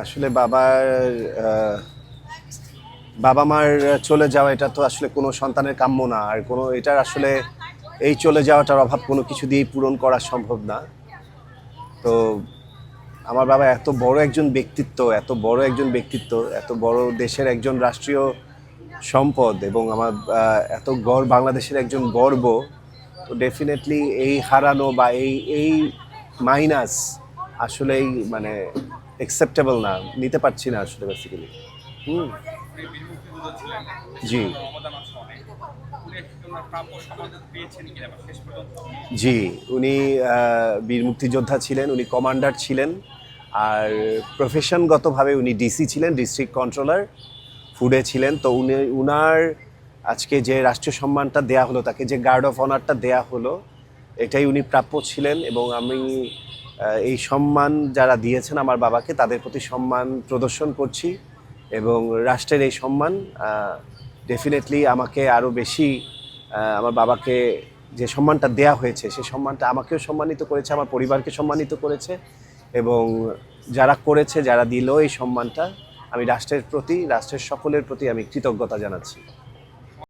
আসলে বাবার বাবা মার চলে যাওয়া, এটা তো আসলে কোনো সন্তানের কাম্য না। আর কোনো, এটার আসলে এই চলে যাওয়াটার অভাব কোনো কিছু দিয়েই পূরণ করা সম্ভব না। তো আমার বাবা এত বড় একজন ব্যক্তিত্ব, এত বড় একজন ব্যক্তিত্ব, এত বড় দেশের একজন রাষ্ট্রীয় সম্পদ এবং আমার এত গর্ব, বাংলাদেশের একজন গর্ব, তো ডেফিনেটলি এই হারানো বা এই এই মাইনাস আসলেই মানে অ্যাকসেপ্টেবল না নিতে পারছি না আসলে বেসিক্যালি হুম। জি। জি উনি বীর মুক্তিযোদ্ধা ছিলেন উনি কমান্ডার ছিলেন আর প্রফেশনগতভাবে উনি ডিসি ছিলেন ডিস্ট্রিক্ট কন্ট্রোলার ফুডে ছিলেন। তো উনি উনার আজকে যে রাষ্ট্রীয় সম্মানটা দেয়া হলো তাকে যে গার্ড অফ অনারটা দেয়া হলো এটাই উনি প্রাপ্য ছিলেন এবং আমি এই সম্মান যারা দিয়েছেন আমার বাবাকে, তাদের প্রতি সম্মান প্রদর্শন করছি এবং রাষ্ট্রের এই সম্মান ডেফিনেটলি আমাকে আরও বেশি আমার বাবাকে যে সম্মানটা দেয়া হয়েছে সেই সম্মানটা আমাকেও সম্মানিত করেছে, আমার পরিবারকে সম্মানিত করেছে এবং যারা করেছে, যারা দিল এই সম্মানটা, আমি রাষ্ট্রের প্রতি, রাষ্ট্রের সকলের প্রতি আমি কৃতজ্ঞতা জানাচ্ছি।